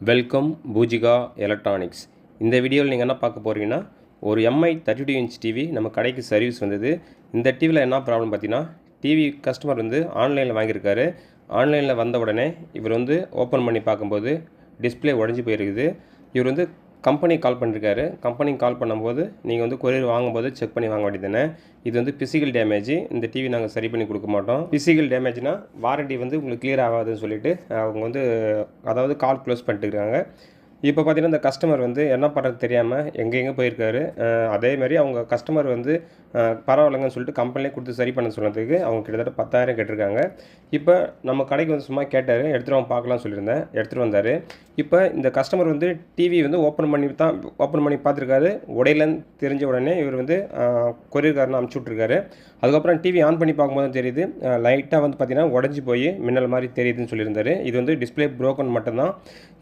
Welcome Poojika electronics. இந்த வீடியோவில் நீங்கள் என்ன பார்க்க போகிறீங்கன்னா ஒரு Mi thirty two inch TV நம்ம கடைக்கு சர்வீஸ் வந்தது. இந்த டிவியில் என்ன ப்ராப்ளம் பார்த்தீங்கன்னா டிவி கஸ்டமர் வந்து ஆன்லைனில் வாங்கியிருக்காரு. ஆன்லைனில் வந்த உடனே இவர் வந்து ஓப்பன் பண்ணி பார்க்கும்போது டிஸ்பிளே உடஞ்சி போயிருக்குது. இவர் வந்து கம்பெனி கால் பண்ணியிருக்காரு கம்பெனி கால் பண்ணும்போது நீங்கள் வந்து கொரியர் வாங்கும்போது செக் பண்ணி வாங்க வேண்டியதுதானே இது வந்து பிசிக்கல் டேமேஜ் இந்த டிவி நாங்கள் சரி பண்ணி கொடுக்க மாட்டோம். பிசிக்கல் டேமேஜ்னால் வாரண்டி வந்து உங்களுக்கு கிளியர் ஆகாதுன்னு சொல்லிட்டு அவங்க வந்து அதாவது கால் க்ளோஸ் பண்ணிட்டுருக்காங்க இப்போ பார்த்தீங்கன்னா இந்த கஸ்டமர் வந்து என்ன பண்ணுறது தெரியாமல் எங்கே எங்கே போயிருக்காரு. அஹ் அதே மாதிரி அவங்க கஸ்டமர் வந்து பரவாயில்லைங்கன்னு சொல்லிட்டு கம்பெனிலே கொடுத்து சரி பண்ண சொன்னதுக்கு அவங்க கிட்டத்தட்ட பத்தாயிரம் கேட்டிருக்காங்க. இப்போ நம்ம கடைக்கு வந்து சும்மா கேட்டார் எடுத்துகிட்டு அவங்க பார்க்கலாம் சொல்லியிருந்தேன். எடுத்துகிட்டு வந்தார். இப்போ இந்த கஸ்டமர் வந்து டிவி வந்து ஓப்பன் பண்ணி தான் ஓப்பன் பண்ணி பார்த்துருக்காரு. உடையிலன்னு தெரிஞ்ச உடனே இவர் வந்து கொரியர்காரனை அமுச்சு விட்ருக்காரு அதுக்கப்புறம் டிவி ஆன் பண்ணி பார்க்கும்போது தெரியுது. லைட்டாக வந்து பார்த்தீங்கன்னா உடஞ்சி போய் மின்னல் மாதிரி தெரியுதுன்னு சொல்லியிருந்தாரு. இது வந்து டிஸ்பிளே ப்ரோக்கன் மட்டும்தான்.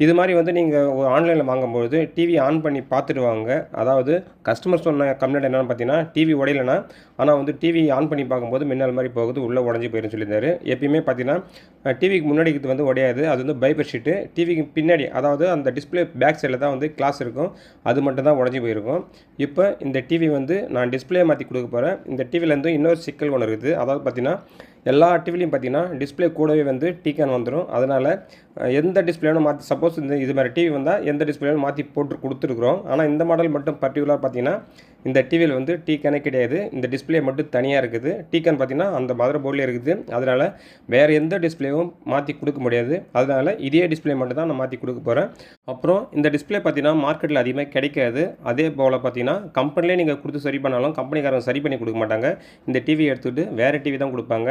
இது மாதிரி வந்து நீங்கள் ஆன்லைனில் வாங்கும்போது டிவி ஆன் பண்ணி பார்த்துடுவாங்க. அதாவது கஸ்டமர் சொன்ன கம்ப்ளைண்ட் என்னென்னு பார்த்தீங்கன்னா டிவி உடையலைன்னா ஆனால் வந்து டிவி ஆன் பண்ணி பார்க்கும்போது மின்னல் மாதிரி போகுது உள்ளே உடஞ்சி போயிருன்னு சொல்லியிருந்தாரு. எப்பயுமே பார்த்தீங்கன்னா டிவிக்கு முன்னாடி இது வந்து உடையாது. அது வந்து பைப்பர் ஷீட்டு டிவிக்கு பின்னாடி அதாவது அந்த டிஸ்பிளே பேக் சைடில் தான் வந்து கிளாஸ் இருக்கும். அது மட்டும் தான் உடஞ்சி போயிருக்கும். இப்போ இந்த டிவி வந்து நான் டிஸ்பிளே மாற்றி கொடுக்க போகிறேன் இந்த டிவிலேருந்து இன்னொரு சிக்கல் ஒன்று இருக்குது. அதாவது பார்த்தீங்கன்னா எல்லா டிவிலையும் பார்த்தீங்கன்னா டிஸ்பிளே கூடவே வந்து டீக்கான் வந்துடும் அதனால் எந்த டிஸ்பிளேனும் மாற்றி சப்போஸ் இந்த இது மாதிரி டிவி வந்தால் எந்த டிஸ்பிளேனும் மாற்றி போட்டு கொடுத்துருக்குறோம். ஆனால் இந்த மாடல் மட்டும் பர்டிகுலர் பார்த்தீங்கன்னா இந்த டிவியில் வந்து டீக்கானே கிடையாது. இந்த டிஸ்பிளே மட்டும் தனியாக இருக்குது. டீக்கான் பார்த்தீங்கன்னா அந்த மதர் போர்டில் இருக்குது. அதனால் வேறு எந்த டிஸ்பிளேவும் மாற்றி கொடுக்க முடியாது. அதனால் இதே டிஸ்பிளே மட்டும் தான் நான் மாற்றி கொடுக்க போகிறேன் அப்புறம் இந்த டிஸ்பிளே பார்த்தீங்கன்னா மார்க்கெட்டில் அதிகமாக கிடைக்காது. அதே போல் பார்த்தீங்கன்னா கம்பெனிலே நீங்கள் கொடுத்து சரி பண்ணாலும் கம்பெனிக்காரங்க சரி பண்ணி கொடுக்க மாட்டாங்க. இந்த டிவி எடுத்துகிட்டு வேறு டிவி தான் கொடுப்பாங்க.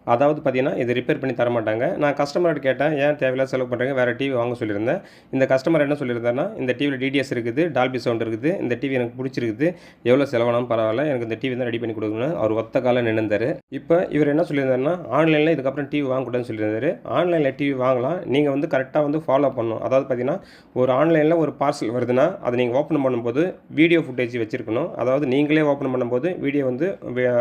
அதாவது பார்த்தீங்கன்னா இது ரிப்பேர் பண்ணி தர மாட்டாங்க. நான் கஸ்டமர்கிட்ட கேட்டேன் ஏன் தேவையில்லாத செலவு பண்ணுறீங்க வேறு டிவி வாங்க சொல்லியிருந்தேன். இந்த கஸ்டமர் என்ன சொல்லியிருந்தாருன்னா இந்த டிவியில் டிடிஎஸ் இருக்குது டால்பி சவுண்ட் இருக்குது இந்த டிவி எனக்கு பிடிச்சிருக்குது எவ்வளோ செலவானாலும் பரவாயில்ல எனக்கு இந்த டிவி தான் ரெடி பண்ணி கொடுக்கணும் அவர் ஒத்த காலம் நின்றுந்தார் இப்போ இவர் என்ன சொல்லியிருந்தாருன்னா ஆன்லைனில் இதுக்கப்புறம் டிவி வாங்கக்கூடாதுன்னு சொல்லியிருந்தார். ஆன்லைனில் டிவி வாங்கலாம். நீங்கள் வந்து கரெக்டாக வந்து ஃபாலோ பண்ணணும். அதாவது பார்த்தீங்கன்னா ஒரு ஆன்லைனில் ஒரு பார்சல் வருதுன்னா அதை நீங்கள் ஓப்பன் பண்ணும்போது வீடியோ ஃபுட்டேஜ் வச்சுருக்கணும். அதாவது நீங்களே ஓப்பன் பண்ணும்போது வீடியோ வந்து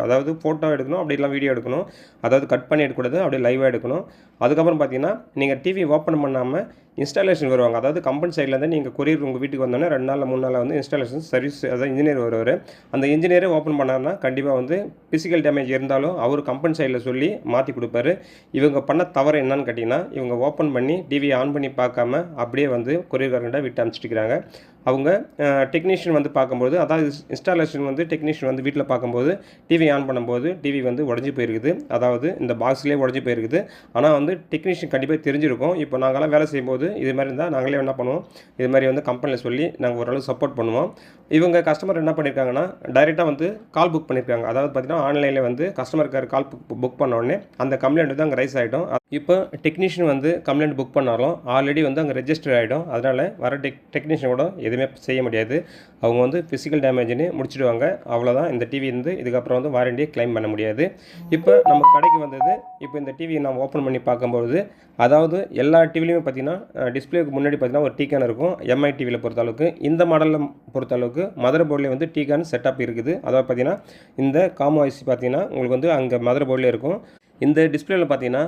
அதாவது ஃபோட்டோ எடுக்கணும் அப்படி இல்லை வீடியோ எடுக்கணும். அதாவது கட் பண்ணி எடுக்கக்கூடாது அப்படியே லைவாக எடுக்கணும். அதுக்கப்புறம் பார்த்தீங்கன்னா நீங்கள் டிவி ஓப்பன் பண்ணாமல் இன்ஸ்டாலேஷன் வருவாங்க. அதாவது கம்பெனி சைட்லேருந்து நீங்கள் கொரியர் உங்கள் வீட்டுக்கு வந்தோடனே ரெண்டு நாளில் மூணு நாளில் வந்து இன்ஸ்டாலேஷன் சர்வீஸ் அதாவது இன்ஜினியர் வருவார். அந்த இன்ஜினியரே ஓப்பன் பண்ணாருன்னா கண்டிப்பாக வந்து ஃபிசிக்கல் டேமேஜ் இருந்தாலும் அவர் கம்பெனி சைடில் சொல்லி மாற்றி கொடுப்பாரு. இவங்க பண்ண தவறு என்னன்னு கேட்டிங்கன்னா இவங்க ஓப்பன் பண்ணி டிவியை ஆன் பண்ணி பார்க்காம அப்படியே வந்து கொரியர்காரங்கிட்ட விட்டு அனுப்பிச்சிட்டுக்கிறாங்க அவங்க டெக்னீஷியன் வந்து பார்க்கும்போது அதாவது இன்ஸ்டாலேஷன் வந்து டெக்னீஷியன் வந்து வீட்டில் பார்க்கும்போது டிவி ஆன் பண்ணும்போது டிவி வந்து உடஞ்சி போயிருக்குது. அதாவது இந்த பாக்ஸ்லேயே உடஞ்சி போயிருக்குது. ஆனால் வந்து டெக்னீஷியன் கண்டிப்பாக தெரிஞ்சிருக்கும். இப்போ நாங்களாம் வேலை செய்யும்போது இது மாதிரி இருந்தால் நாங்களே என்ன பண்ணுவோம்? இது மாதிரி வந்து கம்பெனியில் சொல்லி நாங்கள் ஓரளவு சப்போர்ட் பண்ணுவோம். இவங்க கஸ்டமர் என்ன பண்ணியிருக்காங்கன்னா டைரெக்டாக வந்து கால் புக் பண்ணியிருக்காங்க அதாவது பார்த்தீங்கன்னா ஆன்லைனில் வந்து கஸ்டமர் கேர் கால் புக் பண்ண உடனே அந்த கம்ப்ளைண்ட் வந்து அங்கே ரைஸ் ஆகிடும் இப்போ டெக்னீஷியன் வந்து கம்ப்ளைண்ட் புக் பண்ணாலும் ஆல்ரெடி வந்து அங்கே ரெஜிஸ்டர் ஆகிடும் அதனால் வர டெக் டெக்னீஷியன் கூட எதுவுமே செய்ய முடியாது. அவங்க வந்து ஃபிசிக்கல் டேமேஜ்னு முடிச்சுடுவாங்க. அவ்வளோதான் இந்த டிவி வந்து இதுக்கப்புறம் வந்து வாரண்டியை கிளைம் பண்ண முடியாது. இப்போ நம்ம கடைக்கு வந்தது இப்போ இந்த டிவியை நம்ம ஓப்பன் பண்ணி பார்க்கும்போது அதாவது எல்லா டிவிலையுமே பார்த்தீங்கன்னா டிஸ்பிளேக்கு முன்னாடி பார்த்தீங்கன்னா ஒரு டீக்கான் இருக்கும். எம்ஐ டிவியில் பொறுத்த அளவுக்கு. இந்த மாடலில் பொறுத்த அளவுக்கு மதர் போர்டில் வந்து டீகான் செட்டப் இருக்குது. அதாவது பார்த்தீங்கன்னா இந்த காமோ ஐசி பார்த்தீங்கன்னா உங்களுக்கு வந்து அங்கே மதர் போர்டில் இருக்கும். இந்த டிஸ்பிளேல பார்த்தீங்கன்னா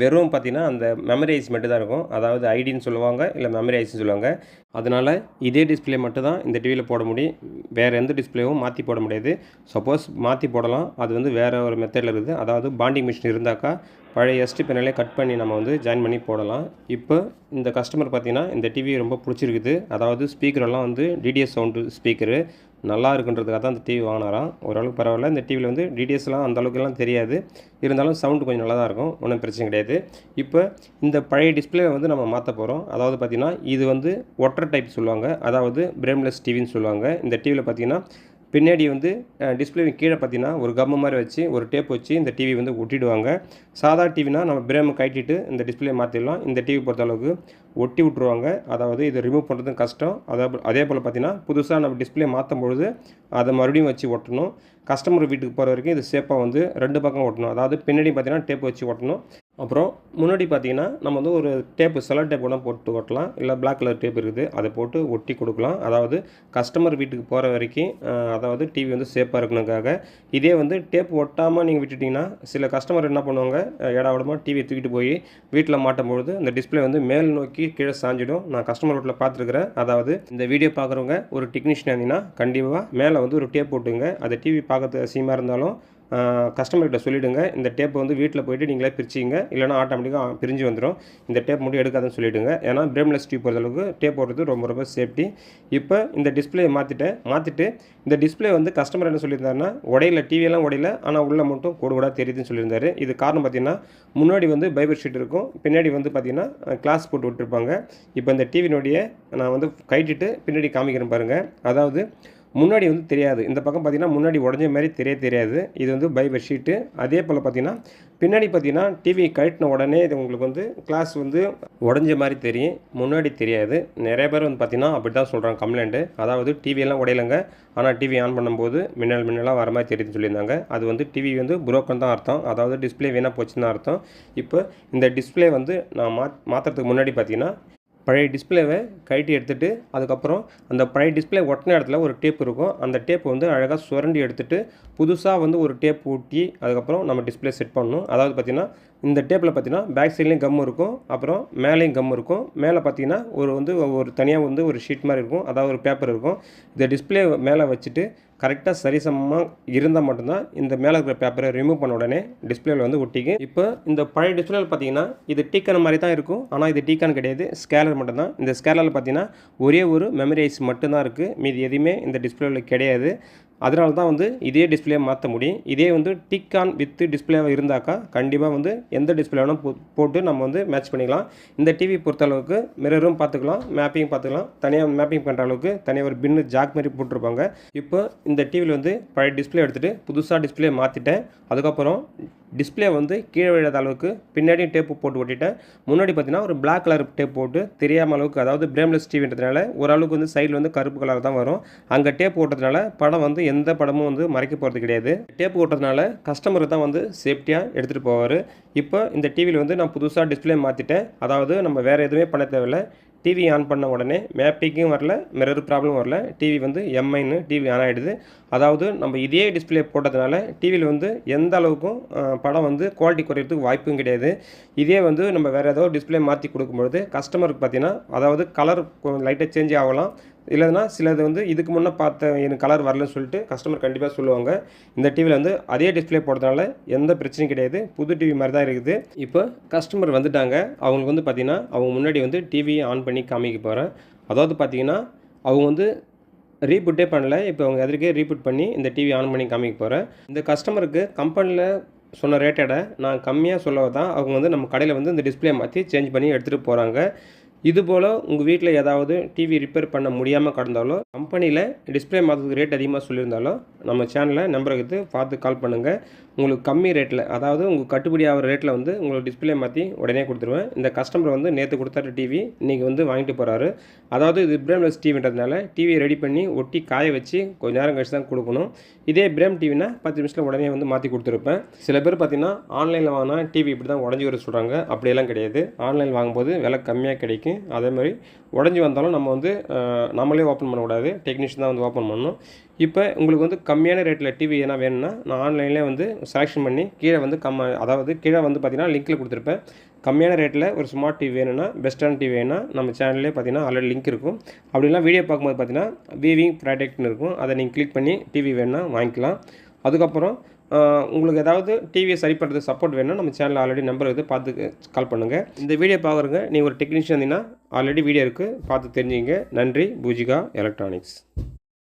வெறும் பார்த்தீங்கன்னா அந்த மெமரி ஐஸ் மட்டும் தான் இருக்கும். அதாவது ஐடின்னு சொல்லுவாங்க இல்லை மெமரிஸ்னு சொல்லுவாங்க. அதனால் இதே டிஸ்பிளே மட்டும் தான் இந்த டிவியில் போட முடியும். வேறு எந்த டிஸ்பிளேவும் மாற்றி போட முடியாது. சப்போஸ் மாற்றி போடலாம். அது வந்து வேறு ஒரு மெத்தடில் இருக்குது. அதாவது பாண்டிங் மிஷின் இருந்தாக்கா பழைய எஸ்டி பெனலே கட் பண்ணி நம்ம வந்து ஜாயின் பண்ணி போடலாம். இப்போ இந்த கஸ்டமர் பார்த்திங்கன்னா இந்த டிவி ரொம்ப பிடிச்சிருக்குது. அதாவது ஸ்பீக்கரெல்லாம் வந்து டிடிஎஸ் சவுண்டு ஸ்பீக்கரு நல்லா இருக்குன்றதுக்காக தான் அந்த டிவி வாங்கினாராம். ஓரளவுக்கு பரவாயில்ல. இந்த டிவியில் வந்து டிடிஎஸ்லாம் அந்த அளவுக்குலாம் தெரியாது. இருந்தாலும் சவுண்டு கொஞ்சம் நல்லா தான் இருக்கும். ஒன்றும் பிரச்சனை கிடையாது. இப்போ இந்த பழைய டிஸ்பிளே வந்து நம்ம மாற்ற போகிறோம் அதாவது பார்த்திங்கன்னா இது வந்து ஒட்டர் டைப் சொல்லுவாங்க. அதாவது பிரேம்லெஸ் டிவின்னு சொல்லுவாங்க. இந்த டிவியில் பார்த்தீங்கன்னா பின்னாடி வந்து டிஸ்பிளே கீழே பார்த்தீங்கன்னா ஒரு கம்மு மாதிரி வச்சு ஒரு டேப் வச்சு இந்த டிவி வந்து ஒட்டிடுவாங்க. சாதா டிவினா நம்ம பிரேமை கட்டிட்டு இந்த டிஸ்பிளே மாற்றிடலாம் இந்த டிவி பொறுத்த அளவுக்கு ஒட்டி விட்ருவாங்க அதாவது இதை ரிமூவ் பண்ணுறதும் கஷ்டம். அதே போல் அதே போல் பார்த்தீங்கன்னா புதுசாக நம்ம டிஸ்பிளே மாற்றும் பொழுது அதை மறுபடியும் வச்சு ஒட்டணும். கஸ்டமர் வீட்டுக்கு போகிற வரைக்கும் இது சேஃபாக வந்து ரெண்டு பக்கம் ஒட்டணும். அதாவது பின்னாடி பார்த்தீங்கன்னா டேப் வச்சு ஒட்டணும். அப்புறம் முன்னாடி பார்த்தீங்கன்னா நம்ம வந்து ஒரு டேப்பு செலோ டேப் கூட போட்டு ஒட்டலாம் இல்லை பிளாக் கலர் டேப் இருக்குது அதை போட்டு ஒட்டி கொடுக்கலாம். அதாவது கஸ்டமர் வீட்டுக்கு போகிற வரைக்கும் அதாவது டிவி வந்து சேஃபாக இருக்கணுக்காக இதே வந்து டேப் ஒட்டாமல் நீங்கள் விட்டுட்டிங்கன்னா சில கஸ்டமர் என்ன பண்ணுவாங்க இட விடமாக டிவியை தூக்கிட்டு போய் வீட்டில் மாட்டும்பொழுது அந்த டிஸ்பிளே வந்து மேல் நோக்கி கீழே சாஞ்சிடும். நான் கஸ்டமர் வீட்டில் பார்த்துருக்குறேன். அதாவது இந்த வீடியோ பார்க்குறவங்க ஒரு டெக்னீஷியன் இருந்தீங்கன்னா கண்டிப்பாக மேலே வந்து ஒரு டேப் போட்டுங்க அது டிவி பார்க்குறது அசிங்கமாக இருந்தாலும் கஸ்டமர்கிட்ட சொல்லிவிடுங்க இந்த டேப் வந்து வீட்டில் போயிட்டு நீங்களே பிரிச்சிங்க இல்லைனா ஆட்டோமேட்டிக்காக பிரிஞ்சு வந்துடும் இந்த டேப் மட்டும் எடுக்காதுன்னு சொல்லிவிடுங்க ஏன்னா பிரேம்லெஸ் டியூப் பொறுத்தளவுக்கு டேப் போடுறது ரொம்ப ரொம்ப சேஃப்டி இப்போ இந்த டிஸ்பிளே மாற்றிட்டேன் மாற்றிட்டு இந்த டிஸ்பிளே வந்து கஸ்டமர் என்ன சொல்லியிருந்தாருன்னா உடையில டிவியெல்லாம் உடையில ஆனால் உள்ளே மட்டும் கோடு கூட தெரியுதுன்னு சொல்லியிருந்தாரு. இது காரணம் பார்த்தீங்கன்னா முன்னாடி வந்து பைபர் ஷீட் இருக்கும். பின்னாடி வந்து பார்த்தீங்கன்னா கிளாஸ் போட்டு விட்டுருப்பாங்க. இப்போ இந்த டிவினுடைய நான் வந்து கைட்டிட்டு பின்னாடி காமிக்கிறேன் பாருங்கள் அதாவது முன்னாடி வந்து தெரியாது. இந்த பக்கம் பார்த்திங்கன்னா முன்னாடி உடஞ்ச மாதிரி தெரிய தெரியாது. இது வந்து பைபர் ஷீட்டு அதே போல் பார்த்திங்கன்னா பின்னாடி பார்த்தீங்கன்னா டிவி கழட்டின உடனே இது உங்களுக்கு வந்து கிளாஸ் வந்து உடஞ்ச மாதிரி தெரியும். முன்னாடி தெரியாது. நிறைய பேர் வந்து பார்த்திங்கன்னா அப்படி தான் சொல்கிறாங்க கம்ப்ளைண்ட்டு அதாவது டிவியெல்லாம் உடையலைங்க. ஆனால் டிவி ஆன் பண்ணும்போது மின்னல் மின்னலாக வர மாதிரி தெரியுதுன்னு சொல்லியிருந்தாங்க. அது வந்து டிவி வந்து புரோக்கன் தான் அர்த்தம். அதாவது டிஸ்பிளே வீணாக போச்சுன்னு அர்த்தம். இப்போ இந்த டிஸ்பிளே வந்து நான் மா மாற்றுறதுக்கு முன்னாடி பார்த்தீங்கன்னா பழைய டிஸ்பிளேவை கழட்டி எடுத்துகிட்டு அதுக்கப்புறம் அந்த பழைய டிஸ்பிளே ஒட்டின இடத்துல ஒரு டேப் இருக்கும். அந்த டேப் வந்து அழகாக சுரண்டி எடுத்துகிட்டு புதுசாக வந்து ஒரு டேப் ஊட்டி அதுக்கப்புறம் நம்ம டிஸ்பிளே செட் பண்ணணும். அதாவது பார்த்திங்கன்னா இந்த டேப்பில் பார்த்தீங்கன்னா பேக் சைட்லேயும் கம் இருக்கும் அப்புறம் மேலேயும் கம் இருக்கும். மேலே பார்த்தீங்கன்னா ஒரு வந்து ஒரு தனியாக வந்து ஒரு ஷீட் மாதிரி இருக்கும். அதாவது ஒரு பேப்பர் இருக்கும். இந்த டிஸ்பிளே மேலே வச்சுட்டு கரெக்டாக சரிசமமாக இருந்தால் மட்டும்தான் இந்த மேலே இருக்கிற பேப்பரை ரிமூவ் பண்ண உடனே டிஸ்பிளேல வந்து ஒட்டிக்கு இப்போ இந்த பழைய டிஸ்பிளேல பார்த்தீங்கன்னா இது டீக்கான மாதிரி தான் இருக்கும். ஆனால் இது டீக்கான் கிடையாது. ஸ்கேலர் மட்டும்தான். இந்த ஸ்கேலரில் பார்த்தீங்கன்னா ஒரே ஒரு மெமரி ஐஸ் மட்டும்தான் இருக்குது மீதி எதுவுமே இந்த டிஸ்பிளேவில் கிடையாது. அதனால தான் வந்து இதே டிஸ்பிளே மாற்ற முடியும். இதே வந்து டிக்கான் வித்து டிஸ்பிளேவாக இருந்தாக்கா கண்டிப்பாக வந்து எந்த டிஸ்பிளே வேணும் போ போட்டு நம்ம வந்து மேட்ச் பண்ணிக்கலாம். இந்த டிவி பொறுத்தளவுக்கு மிரரும் பார்த்துக்கலாம் மேப்பிங் பார்த்துக்கலாம். தனியாக மேப்பிங் பண்ணுற அளவுக்கு தனியாக ஒரு பின்னு ஜாக் மாதிரி போட்டிருப்பாங்க. இப்போ இந்த டிவியில் வந்து பழைய டிஸ்பிளே எடுத்துகிட்டு புதுசாக டிஸ்பிளே மாற்றிட்டேன் அதுக்கப்புறம் டிஸ்பிளே வந்து கீழே விழாத அளவுக்கு பின்னாடியும் டேப்பு போட்டு ஓட்டிட்டேன் முன்னாடி பார்த்தீங்கன்னா ஒரு பிளாக் கலர் டேப் போட்டு தெரியாமல் அளவுக்கு அதாவது பிரேம்லெஸ் டிவின்றதுனால ஓரளவுக்கு வந்து சைடில் வந்து கருப்பு கலர் தான் வரும். அங்கே டேப் ஓட்டுறதுனால படம் வந்து எந்த படமும் வந்து மறைக்க போகிறது கிடையாது. டேப் ஓட்டுறதுனால கஸ்டமர் தான் வந்து சேஃப்டியாக எடுத்துகிட்டு போவார். இப்போ இந்த டிவியில் வந்து நான் புதுசாக டிஸ்பிளே மாற்றிட்டேன் அதாவது நம்ம வேறு எதுவுமே பண்ண தேவையில்ல. டிவி ஆன் பண்ண உடனே மேப்பிங்கும் வரல மிரர் ப்ராப்ளம் வரல. டிவி வந்து எம்ஐன்னு டிவி ஆன் ஆகிடுது அதாவது நம்ம இதே டிஸ்பிளே போட்டதுனால டிவியில் வந்து எந்த அளவுக்கும் படம் வந்து குவாலிட்டி குறையிறதுக்கு வாய்ப்பும் கிடையாது. இதே வந்து நம்ம வேறு ஏதோ டிஸ்பிளே மாற்றி கொடுக்கும்பொழுது கஸ்டமருக்கு பார்த்தீங்கன்னா அதாவது கலர் லைட்டாக சேஞ்ச் ஆகலாம். இல்லைன்னா சிலது வந்து இதுக்கு முன்னே பார்த்த எனக்கு கலர் வரலன்னு சொல்லிட்டு கஸ்டமர் கண்டிப்பாக சொல்லுவாங்க. இந்த டிவியில் வந்து அதே டிஸ்பிளே போடுறதுனால எந்த பிரச்சனையும் கிடையாது. புது டிவி மாதிரி தான் இருக்குது. இப்போ கஸ்டமர் வந்துட்டாங்க. அவங்களுக்கு வந்து பார்த்திங்கன்னா அவங்க முன்னாடி வந்து டிவியை ஆன் பண்ணி காமிக்க போகிறேன் அதாவது பார்த்தீங்கன்னா அவங்க வந்து ரீபூட்டே பண்ணல. இப்போ அவங்க எதற்கே ரீபூட் பண்ணி இந்த டிவி ஆன் பண்ணி காமிக்க போகிறேன் இந்த கஸ்டமருக்கு கம்பெனியில் சொன்ன ரேட்டடை நான் கம்மியாக சொல்ல தான் அவங்க வந்து நம்ம கடையில் வந்து இந்த டிஸ்பிளே மாற்றி சேஞ்ச் பண்ணி எடுத்துகிட்டு போகிறாங்க இதுபோல் உங்கள் வீட்டில் ஏதாவது டிவி ரிப்பேர் பண்ண முடியாமல் கடந்தாலோ கம்பெனியில் டிஸ்பிளே மாற்றுறதுக்கு ரேட் அதிகமாக சொல்லியிருந்தாலோ நம்ம சேனலில் நம்பருக்கு எடுத்து பார்த்து கால் பண்ணுங்கள் உங்களுக்கு கம்மி ரேட்டில் அதாவது உங்களுக்கு கட்டுப்படி ஆகிற ரேட்டில் வந்து உங்களுக்கு டிஸ்பிளே மாற்றி உடனே கொடுத்துருவேன். இந்த கஸ்டமர் வந்து நேற்று கொடுத்தாரு டிவி இன்றைக்கி வந்து வாங்கிட்டு போகிறாரு அதாவது இது பிரேம்லெஸ் டிவின்றதுனால டிவியை ரெடி பண்ணி ஒட்டி காய வச்சு கொஞ்ச நேரம் கழிச்சு தான் கொடுக்கணும். இதே பிரேம் டிவினா பத்து நிமிஷத்தில் உடனே வந்து மாற்றி கொடுத்துருப்பேன். சில பேர் பார்த்தீங்கன்னா ஆன்லைனில் வாங்கினா டிவி இப்படி தான் உடஞ்சி வர சொல்கிறாங்க அப்படியெல்லாம் கிடையாது. ஆன்லைன் வாங்கும்போது விலை கம்மியாக கிடைக்கும். அதே மாதிரி உடஞ்சி வந்தாலும் நம்ம வந்து நம்மளே ஓப்பன் பண்ணக்கூடாது. டெக்னீஷியன் தான் வந்து ஓப்பன் பண்ணணும். இப்போ உங்களுக்கு வந்து கம்மியான ரேட்டில் டிவி எதனா வேணும்னா நான் ஆன்லைன்லேயே வந்து செலெக்ஷன் பண்ணி கீழே வந்து கம்ம அதாவது கீழே வந்து பார்த்தீங்கன்னா லிங்க்கில் கொடுத்துருப்பேன். கம்மியான ரேட்டில் ஒரு ஸ்மார்ட் டிவி வேணும்னா பெஸ்ட்டான டிவி வேணும்னா நம்ம சேனல்லே பார்த்தீங்கன்னா ஆல்ரெடி லிங்க் இருக்கும். அப்படிலாம் வீடியோ பார்க்கும்போது பார்த்தீங்கன்னா வீவிங் ப்ராடக்ட்னு இருக்கும். அதை நீங்கள் கிளிக் பண்ணி டிவி வேணும்னா வாங்கிக்கலாம். அதுக்கப்புறம் உங்களுக்கு ஏதாவது டிவியை சரி பண்ணுறது சப்போர்ட் வேணும்னா நம்ம சேனலில் ஆல்ரெடி நம்பர் இருக்குது. பார்த்து கால் பண்ணுங்கள் இந்த வீடியோ பார்க்குறங்க நீங்கள் ஒரு டெக்னீஷியன் இருந்தீங்கன்னா ஆல்ரெடி வீடியோ இருக்குது பார்த்து தெரிஞ்சுங்க நன்றி. பூஜிகா எலக்ட்ரானிக்ஸ்